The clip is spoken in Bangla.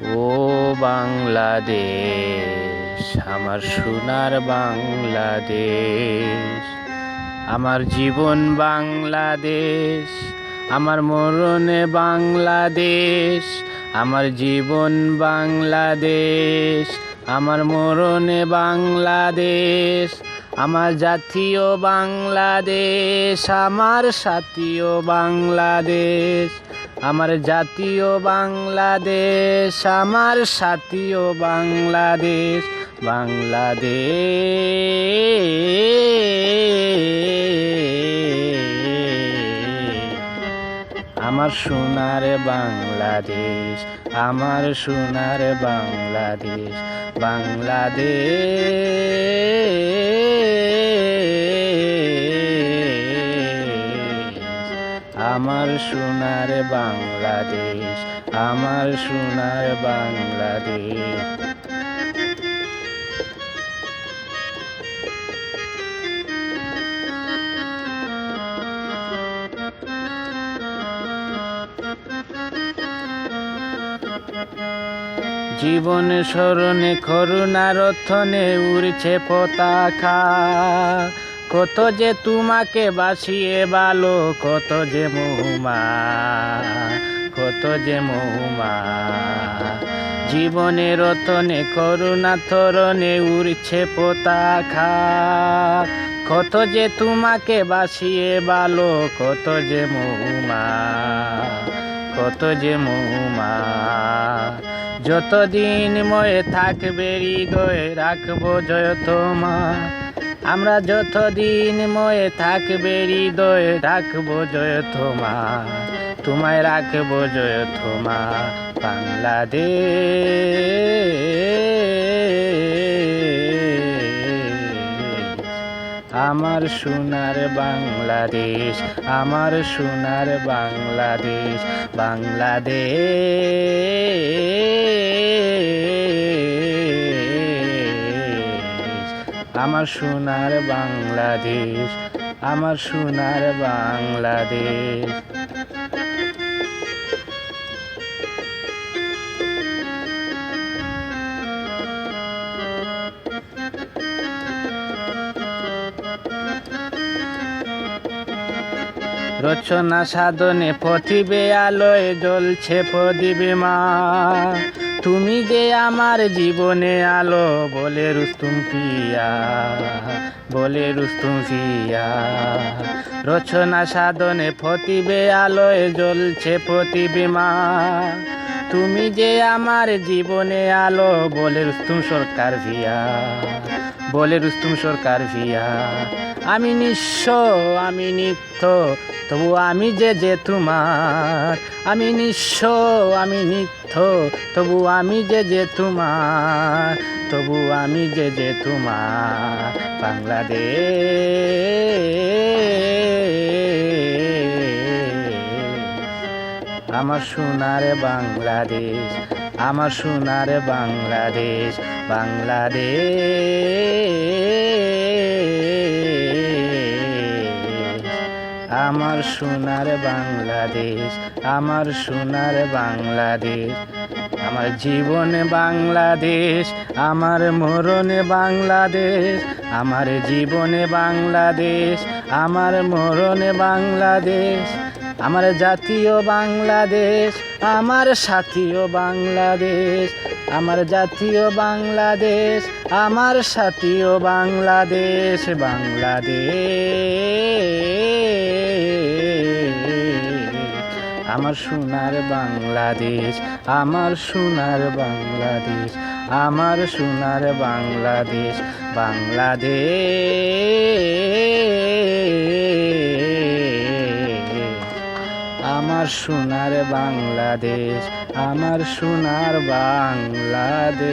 ও বাংলাদেশ, আমার সোনার বাংলাদেশ, আমার জীবন বাংলাদেশ, আমার মরণে বাংলাদেশ, আমার জীবন বাংলাদেশ, আমার মরণে বাংলাদেশ, আমার জাতীয় বাংলাদেশ, আমার সাথীয় বাংলাদেশ আমার জাতীয় বাংলাদেশ আমার সাথীয় বাংলাদেশ বাংলাদেশ। আমার সোনার বাংলাদেশ আমার সোনার বাংলাদেশ বাংলাদেশ। আমার সোনার বাংলাদেশ আমার সোনার বাংলাদেশ। জীবন স্মরণে করুণার রথনে উড়ছে পতাকা। কত যে তোমাকে বাসিয়ে বালো, কত যে মহুমা, কত যে মহুমা। জীবনের রতনে, করুণা তরণে উড়ছে পতাকা। কত যে তোমাকে বাসিয়ে বালো, কত যে মহুমা, কত যে মহুমা। যতদিন ময়ে থাকবে হৃদয়ে, রাখব জয় তোমা। আমরা যতদিন ময়ে থাকবে হৃদয়ে রাখব জয় তোমা, তোমায় রাখব জয় তোমা, বাংলাদেশ। আমার সোনার বাংলাদেশ, আমার সোনার বাংলাদেশ বাংলাদেশ। আমার সোনার বাংলাদেশ আমার সোনার বাংলাদেশ। রচনা সাধনে প্রতিবে আলোয় জ্বলছে প্রদীপে মা তুমি যে আমার জীবনে আলো, বলে রুস্তুম পিয়া বলে রুস্তুম পিয়া রচনা সাধনে ফতিবে আলোয় জ্বলছে প্রতিবে মা। তুমি যে আমার জীবনে আলো বলে রুস্তুম সরকার ভিয়া বলে রুস্তুম সরকার ভিয়া। আমি নিঃস্ব, আমি নিত্য, তবু আমি যে যে তোমার। আমি নিঃস্ব, আমি নিত্য, তবু আমি যে যে তোমার। তবু আমি যে যে তোমার। বাংলাদেশ আমার সোনার বাংলাদেশ, আমার সোনার বাংলাদেশ বাংলাদেশ। আমার সোনার বাংলাদেশ, আমার সোনার বাংলাদেশ। আমার জীবনে বাংলাদেশ, আমার মরণে বাংলাদেশ। আমার জীবনে বাংলাদেশ, আমার মরণে বাংলাদেশ। আমার জাতীয় বাংলাদেশ, আমার সাথীয় বাংলাদেশ, আমার জাতীয় বাংলাদেশ, আমার সাথীয় বাংলাদেশ বাংলাদেশ। আমার সোনার বাংলাদেশ, আমার সোনার বাংলাদেশ, আমার সোনার বাংলাদেশ বাংলাদেশ। আমার সোনার বাংলাদেশ আমার সোনার বাংলাদেশ।